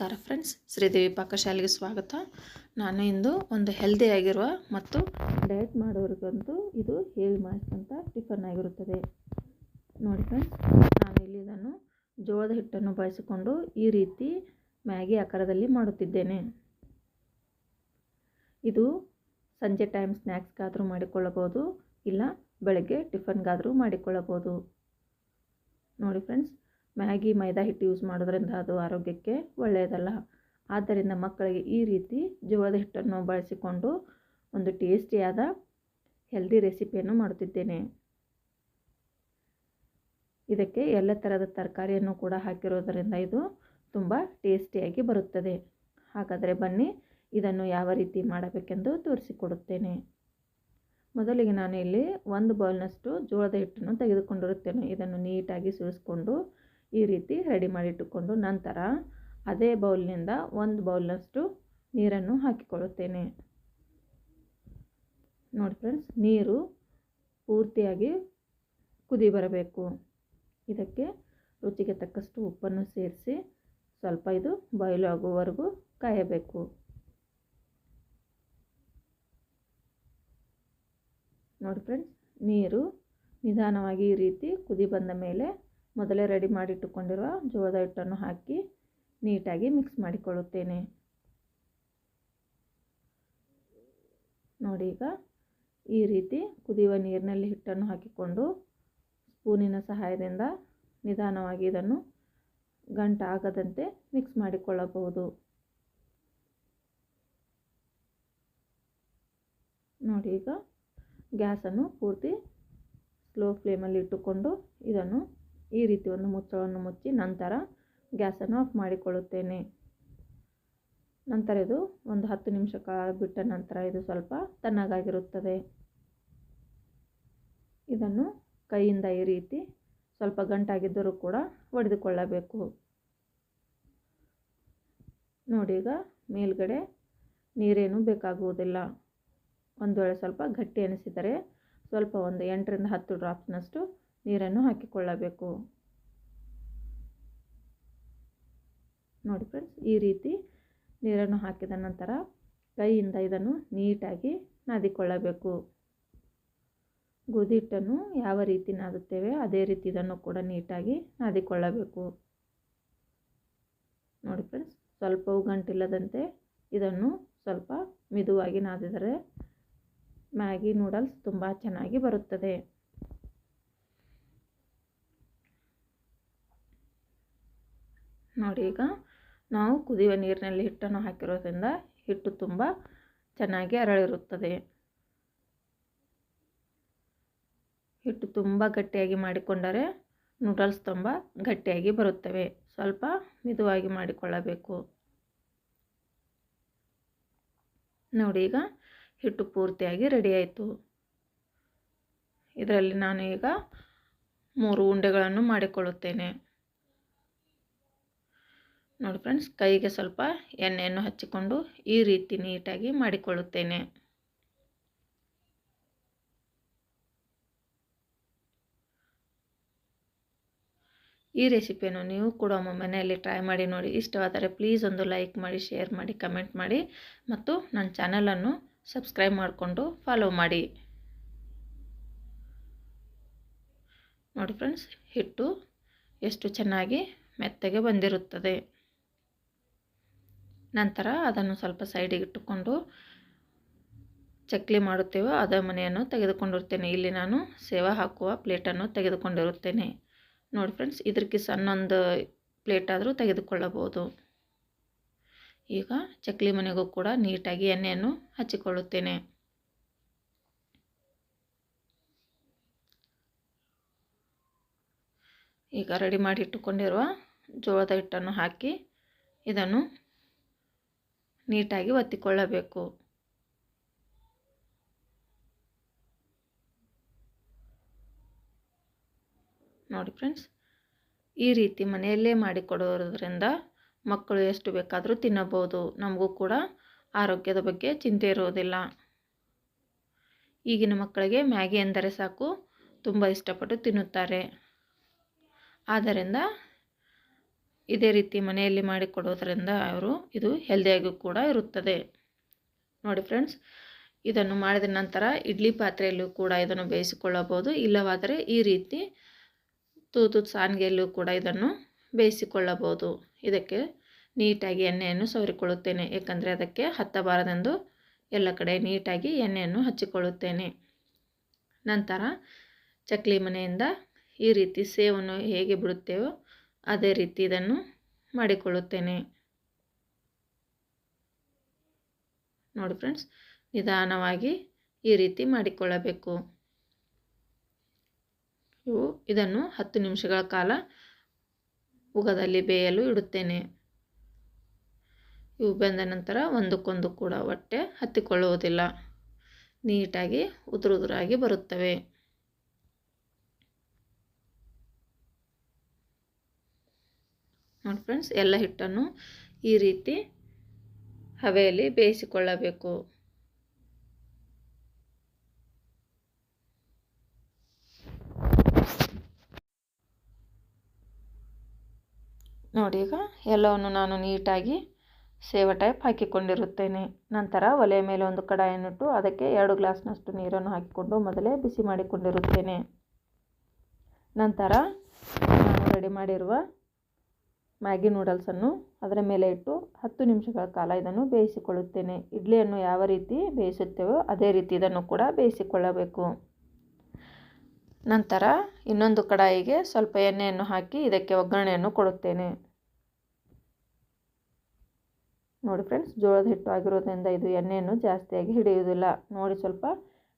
ನಮಸ್ಕಾರ ಫ್ರೆಂಡ್ಸ್ ಶ್ರೀದೇವಿ ಪಾಕಶಾಲೆಗೆ ಸ್ವಾಗತ. ನಾನು ಇಂದು ಒಂದು ಹೆಲ್ದಿಯಾಗಿರುವ ಮತ್ತು ಡಯಟ್ ಮಾಡೋರಿಗಂತೂ ಇದು ಹೇಳಿ ಮಾಡಿಸಿದಂಥ ಟಿಫನ್ ಆಗಿರುತ್ತದೆ. ನೋಡಿ ಫ್ರೆಂಡ್ಸ್ ನಾನು ಇಲ್ಲಿ ಇದನ್ನು ಜೋಳದ ಹಿಟ್ಟನ್ನು ಬಳಸಿಕೊಂಡು ಈ ರೀತಿ ಮ್ಯಾಗಿ ಆಕಾರದಲ್ಲಿ ಮಾಡುತ್ತಿದ್ದೇನೆ. ಇದು ಸಂಜೆ ಟೈಮ್ ಸ್ನ್ಯಾಕ್ಸ್ಗಾದರೂ ಮಾಡಿಕೊಳ್ಳಬಹುದು, ಇಲ್ಲ ಬೆಳಗ್ಗೆ ಟಿಫನ್ಗಾದರೂ ಮಾಡಿಕೊಳ್ಳಬಹುದು. ನೋಡಿ ಫ್ರೆಂಡ್ಸ್ ಮ್ಯಾಗಿ, ಮೈದಾ ಹಿಟ್ಟು ಯೂಸ್ ಮಾಡೋದ್ರಿಂದ ಅದು ಆರೋಗ್ಯಕ್ಕೆ ಒಳ್ಳೆಯದಲ್ಲ. ಆದ್ದರಿಂದ ಮಕ್ಕಳಿಗೆ ಈ ರೀತಿ ಜೋಳದ ಹಿಟ್ಟನ್ನು ಬಳಸಿಕೊಂಡು ಒಂದು ಟೇಸ್ಟಿಯಾದ ಹೆಲ್ದಿ ರೆಸಿಪಿಯನ್ನು ಮಾಡುತ್ತಿದ್ದೇನೆ. ಇದಕ್ಕೆ ಎಲ್ಲ ಥರದ ತರಕಾರಿಯನ್ನು ಕೂಡ ಹಾಕಿರೋದರಿಂದ ಇದು ತುಂಬ ಟೇಸ್ಟಿಯಾಗಿ ಬರುತ್ತದೆ. ಹಾಗಾದರೆ ಬನ್ನಿ, ಇದನ್ನು ಯಾವ ರೀತಿ ಮಾಡಬೇಕೆಂದು ತೋರಿಸಿಕೊಡುತ್ತೇನೆ. ಮೊದಲಿಗೆ ನಾನು ಇಲ್ಲಿ ಒಂದು ಬೌಲ್ನಷ್ಟು ಜೋಳದ ಹಿಟ್ಟನ್ನು ತೆಗೆದುಕೊಂಡಿರುತ್ತೇನೆ. ಇದನ್ನು ನೀಟಾಗಿ ಸುರಿಸ್ಕೊಂಡು ಈ ರೀತಿ ರೆಡಿ ಮಾಡಿಟ್ಟುಕೊಂಡು ನಂತರ ಅದೇ ಬೌಲ್ನಿಂದ ಒಂದು ಬೌಲ್ನಷ್ಟು ನೀರನ್ನು ಹಾಕಿಕೊಳ್ಳುತ್ತೇನೆ. ನೋಡಿ ಫ್ರೆಂಡ್ಸ್ ನೀರು ಪೂರ್ತಿಯಾಗಿ ಕುದಿ ಬರಬೇಕು. ಇದಕ್ಕೆ ರುಚಿಗೆ ತಕ್ಕಷ್ಟು ಉಪ್ಪನ್ನು ಸೇರಿಸಿ ಸ್ವಲ್ಪ ಇದು ಬಾಯ್ಲು ಆಗುವವರೆಗೂ ಕಾಯಬೇಕು. ನೋಡಿ ಫ್ರೆಂಡ್ಸ್ ನೀರು ನಿಧಾನವಾಗಿ ಈ ರೀತಿ ಕುದಿ ಬಂದ ಮೇಲೆ ಮೊದಲೇ ರೆಡಿ ಮಾಡಿಟ್ಟುಕೊಂಡಿರುವ ಜೋಳದ ಹಿಟ್ಟನ್ನು ಹಾಕಿ ನೀಟಾಗಿ ಮಿಕ್ಸ್ ಮಾಡಿಕೊಳ್ಳುತ್ತೇನೆ. ನೋಡಿ ಈಗ ಈ ರೀತಿ ಕುದಿಯುವ ನೀರಿನಲ್ಲಿ ಹಿಟ್ಟನ್ನು ಹಾಕಿಕೊಂಡು ಸ್ಪೂನಿನ ಸಹಾಯದಿಂದ ನಿಧಾನವಾಗಿ ಇದನ್ನು ಗಂಟಾಗದಂತೆ ಮಿಕ್ಸ್ ಮಾಡಿಕೊಳ್ಳಬಹುದು. ನೋಡಿ ಈಗ ಗ್ಯಾಸನ್ನು ಪೂರ್ತಿ ಸ್ಲೋ ಫ್ಲೇಮಲ್ಲಿ ಇಟ್ಟುಕೊಂಡು ಇದನ್ನು ಈ ರೀತಿ ಒಂದು ಮುಚ್ಚಳವನ್ನು ಮುಚ್ಚಿ ನಂತರ ಗ್ಯಾಸನ್ನು ಆಫ್ ಮಾಡಿಕೊಳ್ಳುತ್ತೇನೆ. ನಂತರ ಇದು ಒಂದು ಹತ್ತು ನಿಮಿಷ ಕಾಲ ಬಿಟ್ಟ ನಂತರ ಇದು ಸ್ವಲ್ಪ ತಣ್ಣಗಾಗಿರುತ್ತದೆ. ಇದನ್ನು ಕೈಯಿಂದ ಈ ರೀತಿ ಸ್ವಲ್ಪ ಗಂಟಾಗಿದ್ದರೂ ಕೂಡ ಒಡೆದುಕೊಳ್ಳಬೇಕು. ನೋಡಿ ಈಗ ಮೇಲ್ಗಡೆ ನೀರೇನು ಬೇಕಾಗುವುದಿಲ್ಲ. ಒಂದು ವೇಳೆ ಸ್ವಲ್ಪ ಗಟ್ಟಿ ಅನಿಸಿದರೆ ಸ್ವಲ್ಪ ಒಂದು ಎಂಟರಿಂದ ಹತ್ತು ಡ್ರಾಪ್ಸ್ನಷ್ಟು ನೀರನ್ನು ಹಾಕಿಕೊಳ್ಳಬೇಕು. ನೋಡಿ ಫ್ರೆಂಡ್ಸ್ ಈ ರೀತಿ ನೀರನ್ನು ಹಾಕಿದ ನಂತರ ಕೈಯಿಂದ ಇದನ್ನು ನೀಟಾಗಿ ನಾದಿಕೊಳ್ಳಬೇಕು. ಗೋಧಿ ಹಿಟ್ಟನ್ನು ಯಾವ ರೀತಿ ನಾದುತ್ತೇವೆ ಅದೇ ರೀತಿ ಇದನ್ನು ಕೂಡ ನೀಟಾಗಿ ನಾದಿಕೊಳ್ಳಬೇಕು. ನೋಡಿ ಫ್ರೆಂಡ್ಸ್ ಸ್ವಲ್ಪ ಗಂಟಿಲ್ಲದಂತೆ ಇದನ್ನು ಸ್ವಲ್ಪ ಮಿದುವಾಗಿ ನಾದಿದರೆ ಮ್ಯಾಗಿ ನೂಡಲ್ಸ್ ತುಂಬ ಚೆನ್ನಾಗಿ ಬರುತ್ತದೆ. ನೋಡಿ ಈಗ ನಾವು ಕುದಿಯುವ ನೀರಿನಲ್ಲಿ ಹಿಟ್ಟನ್ನು ಹಾಕಿರೋದ್ರಿಂದ ಹಿಟ್ಟು ತುಂಬ ಚೆನ್ನಾಗಿ ಅರಳಿರುತ್ತದೆ. ಹಿಟ್ಟು ತುಂಬ ಗಟ್ಟಿಯಾಗಿ ಮಾಡಿಕೊಂಡರೆ ನೂಡಲ್ಸ್ ತುಂಬ ಗಟ್ಟಿಯಾಗಿ ಬರುತ್ತವೆ. ಸ್ವಲ್ಪ ಮಿದುವಾಗಿ ಮಾಡಿಕೊಳ್ಳಬೇಕು. ನೋಡಿ ಈಗ ಹಿಟ್ಟು ಪೂರ್ತಿಯಾಗಿ ರೆಡಿ ಆಯಿತು. ಇದರಲ್ಲಿ ನಾನು ಈಗ ಮೂರು ಉಂಡೆಗಳನ್ನು ಮಾಡಿಕೊಳ್ಳುತ್ತೇನೆ. ನೋಡಿ ಫ್ರೆಂಡ್ಸ್, ಕೈಗೆ ಸ್ವಲ್ಪ ಎಣ್ಣೆಯನ್ನು ಹಚ್ಚಿಕೊಂಡು ಈ ರೀತಿ ನೀಟಾಗಿ ಮಾಡಿಕೊಳ್ಳುತ್ತೇನೆ. ಈ ರೆಸಿಪಿಯನ್ನು ನೀವು ಕೂಡ ಒಮ್ಮೆ ಮನೆಯಲ್ಲಿ ಟ್ರೈ ಮಾಡಿ ನೋಡಿ. ಇಷ್ಟವಾದರೆ ಪ್ಲೀಸ್ ಒಂದು ಲೈಕ್ ಮಾಡಿ, ಶೇರ್ ಮಾಡಿ, ಕಮೆಂಟ್ ಮಾಡಿ ಮತ್ತು ನನ್ನ ಚಾನಲನ್ನು ಸಬ್ಸ್ಕ್ರೈಬ್ ಮಾಡಿಕೊಂಡು ಫಾಲೋ ಮಾಡಿ. ನೋಡಿ ಫ್ರೆಂಡ್ಸ್, ಹಿಟ್ಟು ಎಷ್ಟು ಚೆನ್ನಾಗಿ ಮೆತ್ತಗೆ ಬಂದಿರುತ್ತದೆ. ನಂತರ ಅದನ್ನು ಸ್ವಲ್ಪ ಸೈಡಿಗೆ ಇಟ್ಟುಕೊಂಡು ಚಕ್ಲಿ ಮಾಡುತ್ತೇವೆ. ಅದ ಮನೆಯನ್ನು ತೆಗೆದುಕೊಂಡಿರುತ್ತೇನೆ. ಇಲ್ಲಿ ನಾನು ಸೇವಾ ಹಾಕುವ ಪ್ಲೇಟನ್ನು ತೆಗೆದುಕೊಂಡಿರುತ್ತೇನೆ. ನೋಡಿ ಫ್ರೆಂಡ್ಸ್ ಇದಕ್ಕೆ ಸಣ್ಣೊಂದು ಪ್ಲೇಟ್ ಆದರೂ ತೆಗೆದುಕೊಳ್ಳಬಹುದು. ಈಗ ಚಕ್ಲಿ ಮನೆಗೂ ಕೂಡ ನೀಟಾಗಿ ಎಣ್ಣೆಯನ್ನು ಹಚ್ಚಿಕೊಳ್ಳುತ್ತೇನೆ. ಈಗ ರೆಡಿ ಮಾಡಿ ಇಟ್ಟುಕೊಂಡಿರುವ ಜೋಳದ ಹಿಟ್ಟನ್ನು ಹಾಕಿ ಇದನ್ನು ನೀಟಾಗಿ ಒತ್ತಿಕೊಳ್ಳಬೇಕು. ನೋಡಿ ಫ್ರೆಂಡ್ಸ್, ಈ ರೀತಿ ಮನೆಯಲ್ಲೇ ಮಾಡಿಕೊಡೋದ್ರಿಂದ ಮಕ್ಕಳು ಎಷ್ಟು ಬೇಕಾದರೂ ತಿನ್ನಬಹುದು. ನಮಗೂ ಕೂಡ ಆರೋಗ್ಯದ ಬಗ್ಗೆ ಚಿಂತೆ ಇರುವುದಿಲ್ಲ ಈಗಿನ ಮಕ್ಕಳಿಗೆ ಮ್ಯಾಗಿ ಎಂದರೆ ಸಾಕು, ತುಂಬ ಇಷ್ಟಪಟ್ಟು ತಿನ್ನುತ್ತಾರೆ. ಆದ್ದರಿಂದ ಇದೇ ರೀತಿ ಮನೆಯಲ್ಲಿ ಮಾಡಿಕೊಡೋದ್ರಿಂದ ಅವರು ಇದು ಹೆಲ್ದಿಯಾಗಿ ಕೂಡ ಇರುತ್ತದೆ. ನೋಡಿ ಫ್ರೆಂಡ್ಸ್ ಇದನ್ನು ಮಾಡಿದ ನಂತರ ಇಡ್ಲಿ ಪಾತ್ರೆಯಲ್ಲೂ ಕೂಡ ಇದನ್ನು ಬೇಯಿಸಿಕೊಳ್ಳಬಹುದು. ಇಲ್ಲವಾದರೆ ಈ ರೀತಿ ತೂತು ಸಾನ್ಗೆಯಲ್ಲೂ ಕೂಡ ಇದನ್ನು ಬೇಯಿಸಿಕೊಳ್ಳಬಹುದು. ಇದಕ್ಕೆ ನೀಟಾಗಿ ಎಣ್ಣೆಯನ್ನು ಸವರಿಕೊಳ್ಳುತ್ತೇನೆ. ಏಕೆಂದರೆ ಅದಕ್ಕೆ ಹತ್ತಬಾರದೆಂದು ಎಲ್ಲ ಕಡೆ ನೀಟಾಗಿ ಎಣ್ಣೆಯನ್ನು ಹಚ್ಚಿಕೊಳ್ಳುತ್ತೇನೆ. ನಂತರ ಚಕ್ಲಿ ಮನೆಯಿಂದ ಈ ರೀತಿ ಸೇವನ್ನು ಹೇಗೆ ಬಿಡುತ್ತೇವೋ ಅದೇ ರೀತಿ ಇದನ್ನು ಮಾಡಿಕೊಳ್ಳುತ್ತೇನೆ. ನೋಡಿ ಫ್ರೆಂಡ್ಸ್, ನಿಧಾನವಾಗಿ ಈ ರೀತಿ ಮಾಡಿಕೊಳ್ಳಬೇಕು. ಇವು ಇದನ್ನು ಹತ್ತು ನಿಮಿಷಗಳ ಕಾಲ ಉಗದಲ್ಲಿ ಬೇಯಲು ಇಡುತ್ತೇನೆ. ಇವು ಬೆಂದ ನಂತರ ಒಂದಕ್ಕೊಂದು ಕೂಡ ಹೊಟ್ಟೆ ಹತ್ತಿಕೊಳ್ಳುವುದಿಲ್ಲ. ನೀಟಾಗಿ ಉದುರುದುರಾಗಿ ಬರುತ್ತವೆ. ನೋಡಿ ಫ್ರೆಂಡ್ಸ್ ಎಲ್ಲ ಹಿಟ್ಟನ್ನು ಈ ರೀತಿ ಹವೆಯಲ್ಲಿ ಬೇಯಿಸಿಕೊಳ್ಳಬೇಕು. ನೋಡಿ ಈಗ ಎಲ್ಲವನ್ನು ನಾನು ನೀಟಾಗಿ ಸೇವ ಟೈಪ್ ಹಾಕಿಕೊಂಡಿರುತ್ತೇನೆ. ನಂತರ ಒಲೆಯ ಮೇಲೆ ಒಂದು ಕಡಾಯನ್ನಿಟ್ಟು ಅದಕ್ಕೆ ಎರಡು ಗ್ಲಾಸ್ನಷ್ಟು ನೀರನ್ನು ಹಾಕಿಕೊಂಡು ಮೊದಲೇ ಬಿಸಿ ಮಾಡಿಕೊಂಡಿರುತ್ತೇನೆ. ನಂತರ ನಾನು ರೆಡಿ ಮಾಡಿರುವ ಮ್ಯಾಗಿ ನೂಡಲ್ಸನ್ನು ಅದರ ಮೇಲೆ ಇಟ್ಟು ಹತ್ತು ನಿಮಿಷಗಳ ಕಾಲ ಇದನ್ನು ಬೇಯಿಸಿಕೊಳ್ಳುತ್ತೇನೆ. ಇಡ್ಲಿಯನ್ನು ಯಾವ ರೀತಿ ಬೇಯಿಸುತ್ತೇವೋ ಅದೇ ರೀತಿ ಇದನ್ನು ಕೂಡ ಬೇಯಿಸಿಕೊಳ್ಳಬೇಕು. ನಂತರ ಇನ್ನೊಂದು ಕಡಾಯಿಗೆ ಸ್ವಲ್ಪ ಎಣ್ಣೆಯನ್ನು ಹಾಕಿ ಇದಕ್ಕೆ ಒಗ್ಗರಣೆಯನ್ನು ಕೊಡುತ್ತೇನೆ. ನೋಡಿ ಫ್ರೆಂಡ್ಸ್, ಜೋಳದ ಹಿಟ್ಟು ಆಗಿರೋದ್ರಿಂದ ಇದು ಎಣ್ಣೆಯನ್ನು ಜಾಸ್ತಿಯಾಗಿ ಹಿಡಿಯುವುದಿಲ್ಲ. ನೋಡಿ ಸ್ವಲ್ಪ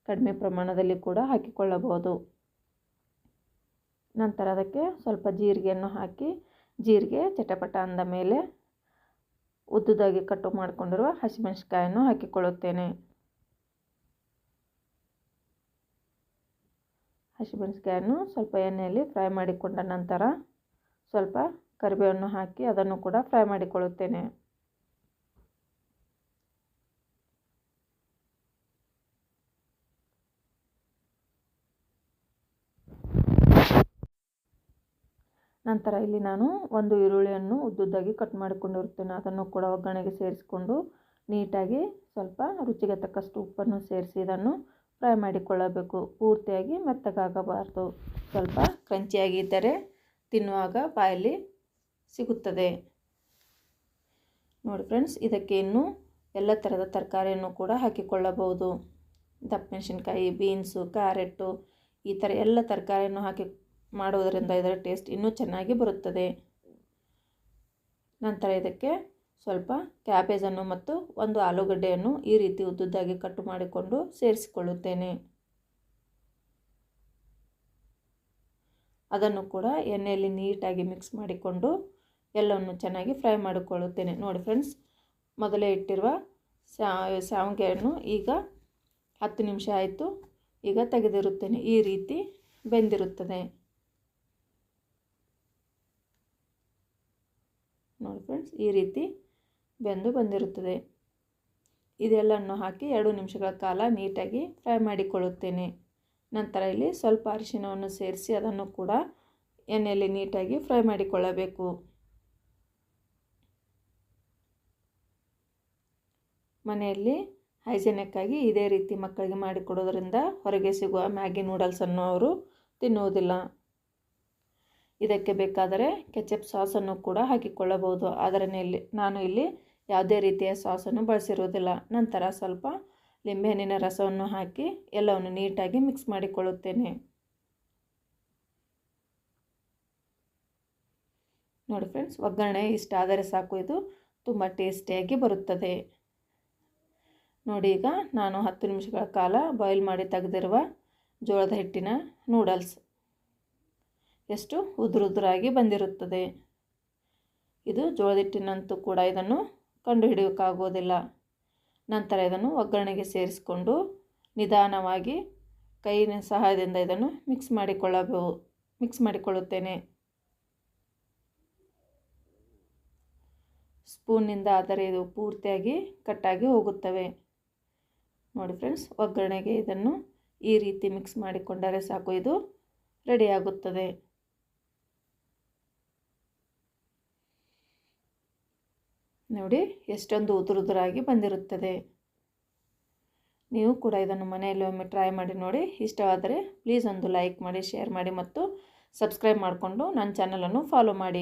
ಕಡಿಮೆ ಪ್ರಮಾಣದಲ್ಲಿ ಕೂಡ ಹಾಕಿಕೊಳ್ಳಬಹುದು. ನಂತರ ಅದಕ್ಕೆ ಸ್ವಲ್ಪ ಜೀರಿಗೆಯನ್ನು ಹಾಕಿ ಜೀರಿಗೆ, ಚಟಪಟ ಅಂದ ಮೇಲೆ ಉದ್ದುದಾಗಿ ಕಟ್ಟು ಮಾಡಿಕೊಂಡಿರುವ ಹಸಿಮೆಣಸಿಕಾಯನ್ನು ಹಾಕಿಕೊಳ್ಳುತ್ತೇನೆ. ಹಸಿಮೆಣಸಿಕಾಯನ್ನು ಸ್ವಲ್ಪ ಎಣ್ಣೆಯಲ್ಲಿ ಫ್ರೈ ಮಾಡಿಕೊಂಡ ನಂತರ ಸ್ವಲ್ಪ ಕರಿಬೇವನ್ನು ಹಾಕಿ ಅದನ್ನು ಕೂಡ ಫ್ರೈ ಮಾಡಿಕೊಳ್ಳುತ್ತೇನೆ. ನಂತರ ಇಲ್ಲಿ ನಾನು ಒಂದು ಈರುಳ್ಳಿಯನ್ನು ಉದ್ದುದ್ದಾಗಿ ಕಟ್ ಮಾಡಿಕೊಂಡಿರುತ್ತೇನೆ. ಅದನ್ನು ಕೂಡ ಒಗ್ಗರಣೆಗೆ ಸೇರಿಸಿಕೊಂಡು ನೀಟಾಗಿ ಸ್ವಲ್ಪ ರುಚಿಗೆ ತಕ್ಕಷ್ಟು ಉಪ್ಪನ್ನು ಸೇರಿಸಿ ಇದನ್ನು ಫ್ರೈ ಮಾಡಿಕೊಳ್ಳಬೇಕು. ಪೂರ್ತಿಯಾಗಿ ಮೆತ್ತಗಾಗಬಾರ್ದು. ಸ್ವಲ್ಪ ಕ್ರಂಚಿಯಾಗಿದ್ದರೆ ತಿನ್ನುವಾಗ ಬಾಯಲ್ಲಿ ಸಿಗುತ್ತದೆ. ನೋಡಿ ಫ್ರೆಂಡ್ಸ್, ಇದಕ್ಕೆ ಇನ್ನೂ ಎಲ್ಲ ಥರದ ತರಕಾರಿಯನ್ನು ಕೂಡ ಹಾಕಿಕೊಳ್ಳಬಹುದು. ದಪ್ಪ ಮೆಣಸಿನ್ಕಾಯಿ, ಬೀನ್ಸು, ಕ್ಯಾರೆಟು ಈ ಥರ ಎಲ್ಲ ತರಕಾರಿಯನ್ನು ಹಾಕಿ ಮಾಡುವುದರಿಂದ ಇದರ ಟೇಸ್ಟ್ ಇನ್ನೂ ಚೆನ್ನಾಗಿ ಬರುತ್ತದೆ. ನಂತರ ಇದಕ್ಕೆ ಸ್ವಲ್ಪ ಕ್ಯಾಬೇಜನ್ನು ಮತ್ತು ಒಂದು ಆಲೂಗಡ್ಡೆಯನ್ನು ಈ ರೀತಿ ಉದ್ದುದ್ದಾಗಿ ಕಟ್ ಮಾಡಿಕೊಂಡು ಸೇರಿಸಿಕೊಳ್ಳುತ್ತೇನೆ. ಅದನ್ನು ಕೂಡ ಎಣ್ಣೆಯಲ್ಲಿ ನೀಟಾಗಿ ಮಿಕ್ಸ್ ಮಾಡಿಕೊಂಡು ಎಲ್ಲವನ್ನು ಚೆನ್ನಾಗಿ ಫ್ರೈ ಮಾಡಿಕೊಳ್ಳುತ್ತೇನೆ. ನೋಡಿ ಫ್ರೆಂಡ್ಸ್, ಮೊದಲೇ ಇಟ್ಟಿರುವ ಶಾವಿಗೆಯನ್ನು ಈಗ ಹತ್ತು ನಿಮಿಷ ಆಯಿತು. ಈಗ ತೆಗೆದಿರುತ್ತೇನೆ. ಈ ರೀತಿ ಬೆಂದಿರುತ್ತದೆ. ನೋಡಿ ಫ್ರೆಂಡ್ಸ್ ಈ ರೀತಿ ಬೆಂದು ಬಂದಿರುತ್ತದೆ. ಇದೆಲ್ಲವನ್ನು ಹಾಕಿ ಎರಡು ನಿಮಿಷಗಳ ಕಾಲ ನೀಟಾಗಿ ಫ್ರೈ ಮಾಡಿಕೊಳ್ಳುತ್ತೇನೆ. ನಂತರ ಇಲ್ಲಿ ಸ್ವಲ್ಪ ಅರಿಶಿನವನ್ನು ಸೇರಿಸಿ ಅದನ್ನು ಕೂಡ ಎಣ್ಣೆಯಲ್ಲಿ ನೀಟಾಗಿ ಫ್ರೈ ಮಾಡಿಕೊಳ್ಳಬೇಕು. ಮನೆಯಲ್ಲಿ ಹೈಜೆನಿಕ್ಕಾಗಿ ಇದೇ ರೀತಿ ಮಕ್ಕಳಿಗೆ ಮಾಡಿಕೊಡೋದ್ರಿಂದ ಹೊರಗೆ ಸಿಗುವ ಮ್ಯಾಗಿ ನೂಡಲ್ಸನ್ನು ಅವರು ತಿನ್ನುವುದಿಲ್ಲ. ಇದಕ್ಕೆ ಬೇಕಾದರೆ ಕೆಚಪ್ ಸಾಸನ್ನು ಕೂಡ ಹಾಕಿಕೊಳ್ಳಬಹುದು. ಆದರೆ ಇಲ್ಲಿ, ನಾನು ಇಲ್ಲಿ ಯಾವುದೇ ರೀತಿಯ ಸಾಸನ್ನು ಬಳಸಿರುವುದಿಲ್ಲ. ನಂತರ ಸ್ವಲ್ಪ ಲಿಂಬೆಹಣ್ಣಿನ ರಸವನ್ನು ಹಾಕಿ ಎಲ್ಲವನ್ನು ನೀಟಾಗಿ ಮಿಕ್ಸ್ ಮಾಡಿಕೊಳ್ಳುತ್ತೇನೆ. ನೋಡಿ ಫ್ರೆಂಡ್ಸ್ ಒಗ್ಗರಣೆ ಇಷ್ಟ ಆದರೆ ಸಾಕು. ಇದು ತುಂಬ ಟೇಸ್ಟಿಯಾಗಿ ಬರುತ್ತದೆ. ನೋಡಿ ಈಗ ನಾನು ಹತ್ತು ನಿಮಿಷಗಳ ಕಾಲ ಬಾಯ್ಲ್ ಮಾಡಿ ತೆಗೆದಿರುವ ಜೋಳದ ಹಿಟ್ಟಿನ ನೂಡಲ್ಸ್ ಎಷ್ಟು ಉದುರುದುರಾಗಿ ಬಂದಿರುತ್ತದೆ. ಇದು ಜೋಳದಿಟ್ಟಿನಂತೂ ಕೂಡ ಇದನ್ನು ಕಂಡುಹಿಡಿಯೋಕ್ಕಾಗೋದಿಲ್ಲ ನಂತರ ಇದನ್ನು ಒಗ್ಗರಣೆಗೆ ಸೇರಿಸಿಕೊಂಡು ನಿಧಾನವಾಗಿ ಕೈನ ಸಹಾಯದಿಂದ ಇದನ್ನು ಮಿಕ್ಸ್ ಮಾಡಿಕೊಳ್ಳಬಹುದು ಮಿಕ್ಸ್ ಮಾಡಿಕೊಳ್ಳುತ್ತೇನೆ. ಸ್ಪೂನ್ನಿಂದ ಆದರೆ ಇದು ಪೂರ್ತಿಯಾಗಿ ಕಟ್ಟಾಗಿ ಹೋಗುತ್ತವೆ. ನೋಡಿ ಫ್ರೆಂಡ್ಸ್, ಒಗ್ಗರಣೆಗೆ ಇದನ್ನು ಈ ರೀತಿ ಮಿಕ್ಸ್ ಮಾಡಿಕೊಂಡರೆ ಸಾಕು, ಇದು ರೆಡಿಯಾಗುತ್ತದೆ. ನೋಡಿ, ಎಷ್ಟೊಂದು ಉದುರುದುರಾಗಿ ಬಂದಿರುತ್ತದೆ. ನೀವು ಕೂಡ ಇದನ್ನು ಮನೆಯಲ್ಲಿ ಒಮ್ಮೆ ಟ್ರೈ ಮಾಡಿ ನೋಡಿ. ಇಷ್ಟವಾದರೆ ಪ್ಲೀಸ್ ಒಂದು ಲೈಕ್ ಮಾಡಿ ಶೇರ್ ಮಾಡಿ ಮತ್ತು ಸಬ್ಸ್ಕ್ರೈಬ್ ಮಾಡಿಕೊಂಡು ನನ್ನ ಚಾನಲನ್ನು ಫಾಲೋ ಮಾಡಿ.